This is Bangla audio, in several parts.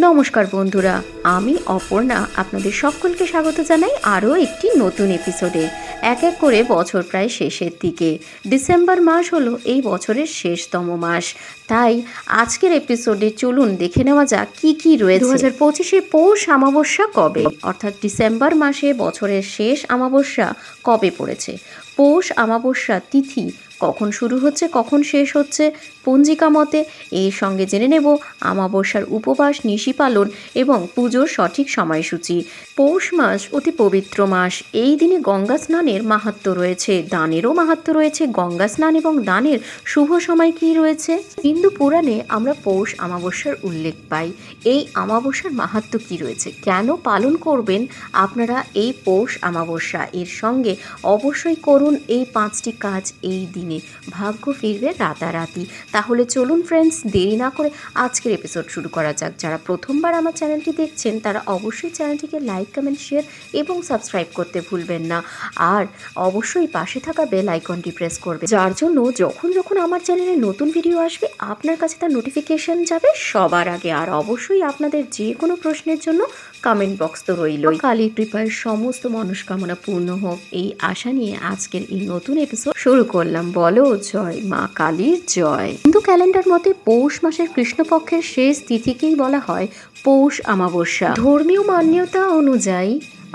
নমস্কার বন্ধুরা, আমি অপর্ণা, আপনাদের সকলকে স্বাগত জানাই আরও একটি নতুন এপিসোডে এক এক করে বছর প্রায় শেষের দিকে। ডিসেম্বর মাস হলো এই বছরের শেষতম মাস। তাই আজকের এপিসোডে চলুন দেখে নেওয়া যাক কি কি রয়েছে। দু হাজার পঁচিশে পৌষ অমাবস্যা কবে? অর্থাৎ ডিসেম্বর মাসে বছরের শেষ অমাবস্যা কবে পড়েছে? পৌষ অমাবস্যা তিথি কখন শুরু হচ্ছে, কখন শেষ হচ্ছে, পঞ্জিকা মতে এর সঙ্গে জেনে নেব আমাবস্যার উপবাস, নিশি পালন এবং পুজোর সঠিক সময়সূচি। পৌষ মাস অতি পবিত্র মাস। এই দিনে গঙ্গা স্নানের মাহাত্ম রয়েছে। দানেরও মাহাত্ম রয়েছে। গঙ্গা স্নান এবং দানের শুভ সময় কী রয়েছে? হিন্দু পুরাণে আমরা পৌষ আমাবস্যার উল্লেখ পাই। এই আমাবস্যার মাহাত্ম কী রয়েছে? কেন পালন করবেন আপনারা এই পৌষ আমাবস্যা? এর সঙ্গে অবশ্যই করুন এই পাঁচটি কাজ এই দিনে। ভাগ্য ফিরবে রাতারাতি। তাহলে চলুন ফ্রেন্ডস দেরি না করে আজকের এপিসোড শুরু করা যাক। যারা প্রথমবার আমার চ্যানেলটি দেখছেন, তারা অবশ্যই চ্যানেলটিকে লাইক কমেন্ট শেয়ার এবং সাবস্ক্রাইব করতে ভুলবেন না। আর অবশ্যই পাশে থাকা বেল আইকনটি প্রেস করবে। যার জন্য যখন যখন আমার চ্যানেলে নতুন ভিডিও আসবে, আপনার কাছে তার নোটিফিকেশন যাবে সবার আগে। আর অবশ্যই আপনাদের যে কোনো প্রশ্নের জন্য কমেন্ট বক্স তো রইলই। কালীর কৃপায় সমস্ত মনস্কামনা পূর্ণ হোক। এই আশা নিয়ে আজকের এই নতুন এপিসোড শুরু করলাম। বলো জয়, মা কালীর জয়। হিন্দু ক্যালেন্ডার মতে পৌষ মাসের কৃষ্ণপক্ষের শেষ তিথিকেই বলা হয় পৌষ আমাবস্যা ধর্মীয় মান্যতা অনুযায়ী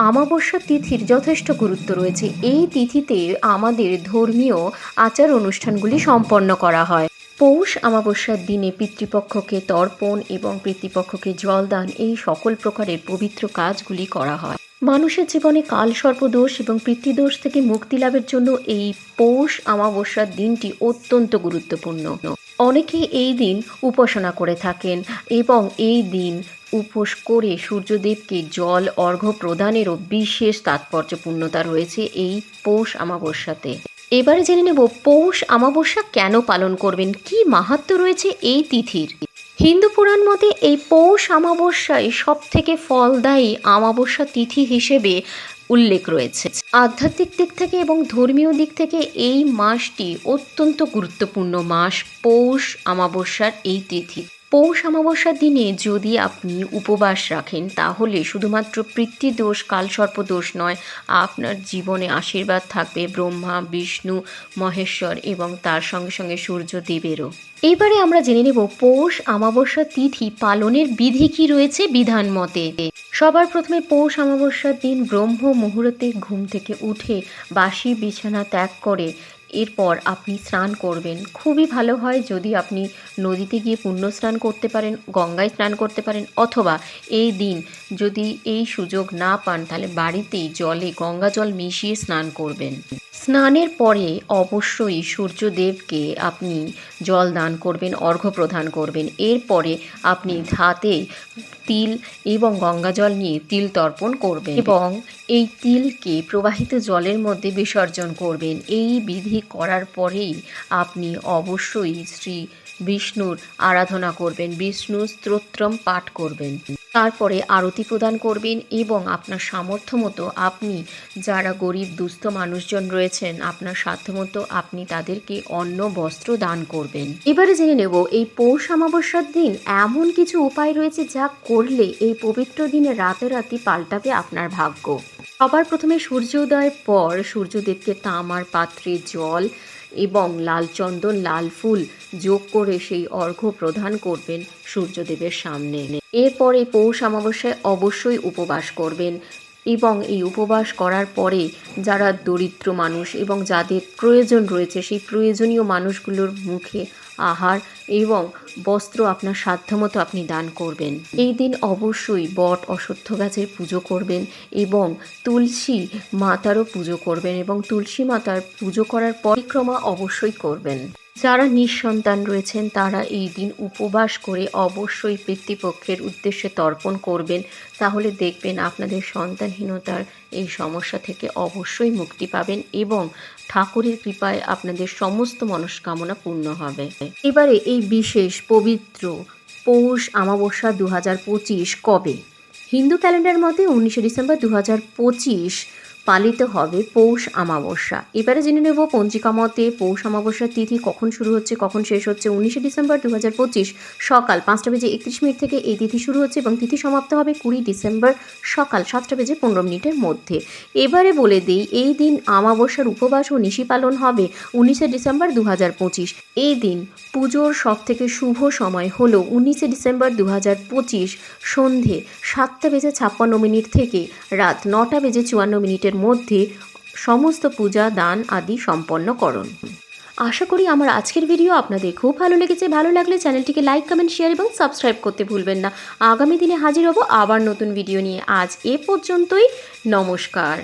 আমাবস্যা তিথির যথেষ্ট গুরুত্ব রয়েছে। এই তিথিতে আমাদের ধর্মীয় আচার অনুষ্ঠানগুলি সম্পন্ন করা হয়। পৌষ অমাবস্যার দিনে পিতৃপক্ষকে তর্পণ এবং পিতৃপক্ষকে জলদান, এই সকল প্রকারের পবিত্র কাজগুলি করা হয়। মানুষের জীবনে কাল সর্পদোষ এবং পিতৃদোষ থেকে মুক্তি লাভের জন্য এই পৌষ অমাবস্যার দিনটি অত্যন্ত গুরুত্বপূর্ণ। অনেকে এই দিন উপাসনা করে থাকেন এবং এই দিন উপোস করে সূর্যদেবকে জল, অর্ঘ্য প্রদানেরও বিশেষ তাৎপর্যপূর্ণতা রয়েছে এই পৌষ অমাবস্যাতে। এবারে জেনে নেব পৌষ আমাবস্যা কেন পালন করবেন? কি মাহাত্ম রয়েছে এই তিথির? হিন্দু পুরাণ মতে এই পৌষ আমাবস্যায় সব থেকে ফলদায়ী আমাবস্যা তিথি হিসেবে উল্লেখ রয়েছে। আধ্যাত্মিক দিক থেকে এবং ধর্মীয় দিক থেকে এই মাসটি অত্যন্ত গুরুত্বপূর্ণ মাস পৌষ আমাবস্যার এই তিথি। পৌষ অমাবস্যার দিনে যদি আপনি উপবাস রাখেন, তাহলে শুধুমাত্র পিতৃদোষ কালসর্প দোষ নয়, আপনার জীবনে আশীর্বাদ থাকবে ব্রহ্মা, বিষ্ণু, মহেশ্বর এবং তার সঙ্গে সঙ্গে সূর্যদেবেরও। এবারে আমরা জেনে নেব পৌষ অমাবস্যা তিথি পালনের বিধি কি রয়েছে বিধান মতে। সবার প্রথমে পৌষ অমাবস্যার দিন ব্রহ্ম মুহূর্তে ঘুম থেকে উঠে বাসি বিছানা ত্যাগ করে এরপর আপনি স্নান করবেন। খুবই ভালো হয় যদি আপনি নদীতে গিয়ে পুণ্য স্নান করতে পারেন, গঙ্গায় স্নান করতে পারেন, অথবা এই দিন যদি এই সুযোগ না পান, তাহলে বাড়িতেই জলে গঙ্গা জল মিশিয়ে স্নান করবেন। স্নানের পরে অবশ্যই সূর্যদেবকে আপনি জল দান করবেন, অর্ঘ্য প্রদান করবেন। এরপরে আপনি হাতে তিল এবং গঙ্গা জল নিয়ে তিল তর্পণ করবেন এবং এই তিলকে প্রবাহিত জলের মধ্যে বিসর্জন করবেন। এই বিধি করার পরেই আপনি অবশ্যই শ্রী বিষ্ণুর আরাধনা করবেন বিষ্ণু স্তোত্রম পাঠ করবেন। তারপরে আরতি প্রদান করবেন এবং আপনার সামর্থ্য মতো আপনি যারা গরিব, দুস্থ মানুষজন রয়েছেন, আপনার সাধ্যমতো আপনি তাদেরকে অন্ন, বস্ত্র দান করবেন। এবারে জেনে নেব, এই পৌষ অমাবস্যার দিন এমন কিছু উপায় রয়েছে যা করলে এই পবিত্র দিনে রাতারাতি পাল্টাবে আপনার ভাগ্য। সবার প্রথমে সূর্যোদয়ের পর সূর্যদেবকে তামার পাত্রে জল এবং লাল চন্দন, লাল ফুল যোগ করে সেই অর্ঘ্য প্রদান করবেন সূর্যদেবের সামনে। এরপরে পৌষ অমাবস্যায় অবশ্যই উপবাস করবেন এবং এই উপবাস করার পরে যারা দরিদ্র মানুষ এবং যাদের প্রয়োজন রয়েছে, সেই প্রয়োজনীয় মানুষগুলোর মুখে আহার এবং বস্ত্র আপনার সাধ্যমতো আপনি দান করবেন। এই দিন অবশ্যই বট অশ্বত্থ গাছের পুজো করবেন এবং তুলসী মাতারও পুজো করবেন এবং তুলসী মাতার পুজো করার পরিক্রমা অবশ্যই করবেন। যারা নিঃসন্তান রয়েছেন, তারা এই দিন উপবাস করে অবশ্যই পিতৃপক্ষের উদ্দেশ্যে তর্পণ করবেন। তাহলে দেখবেন আপনাদের সন্তানহীনতার এই সমস্যা থেকে অবশ্যই মুক্তি পাবেন এবং ঠাকুরের কৃপায় আপনাদের সমস্ত মনস্কামনা পূর্ণ হবে। এবারে এই বিশেষ পবিত্র পৌষ আমাবস্যা দু হাজার পঁচিশ কবে? হিন্দু ক্যালেন্ডার মতে উনিশে ডিসেম্বর দু পঁচিশ পালিত হবে পৌষ অমাবস্যা। এবারে জেনে নেব পঞ্জিকা মতে পৌষ অমাবস্যার তিথি কখন শুরু হচ্ছে, কখন শেষ হচ্ছে। উনিশে ডিসেম্বর দু হাজার পঁচিশ সকাল পাঁচটা বেজে একত্রিশ মিনিট থেকে এই তিথি শুরু হচ্ছে এবং তিথি সমাপ্ত হবে কুড়ি ডিসেম্বর সকাল সাতটা বেজে পনেরো মিনিটের মধ্যে। এবারে বলে দিই, এই দিন অমাবস্যার উপবাস ও নিশি পালন হবে উনিশে ডিসেম্বর দু হাজার পঁচিশ। এই দিন পুজোর সব থেকে শুভ সময় হলো উনিশে ডিসেম্বর দু হাজার পঁচিশ সন্ধে সাতটা বেজে ছাপ্পান্ন মিনিট থেকে রাত নটা বেজে চুয়ান্ন মিনিটের মধ্যে সমস্ত পূজা, দান আদি সম্পন্ন করুন। আশা করি আমার আজকের ভিডিও আপনাদের খুব ভালো লেগেছে। ভালো লাগলে চ্যানেলটিকে লাইক কমেন্ট শেয়ার এবং সাবস্ক্রাইব করতে ভুলবেন না। আগামী দিনে হাজির হব আবার নতুন ভিডিও নিয়ে। আজ এ পর্যন্তই। নমস্কার।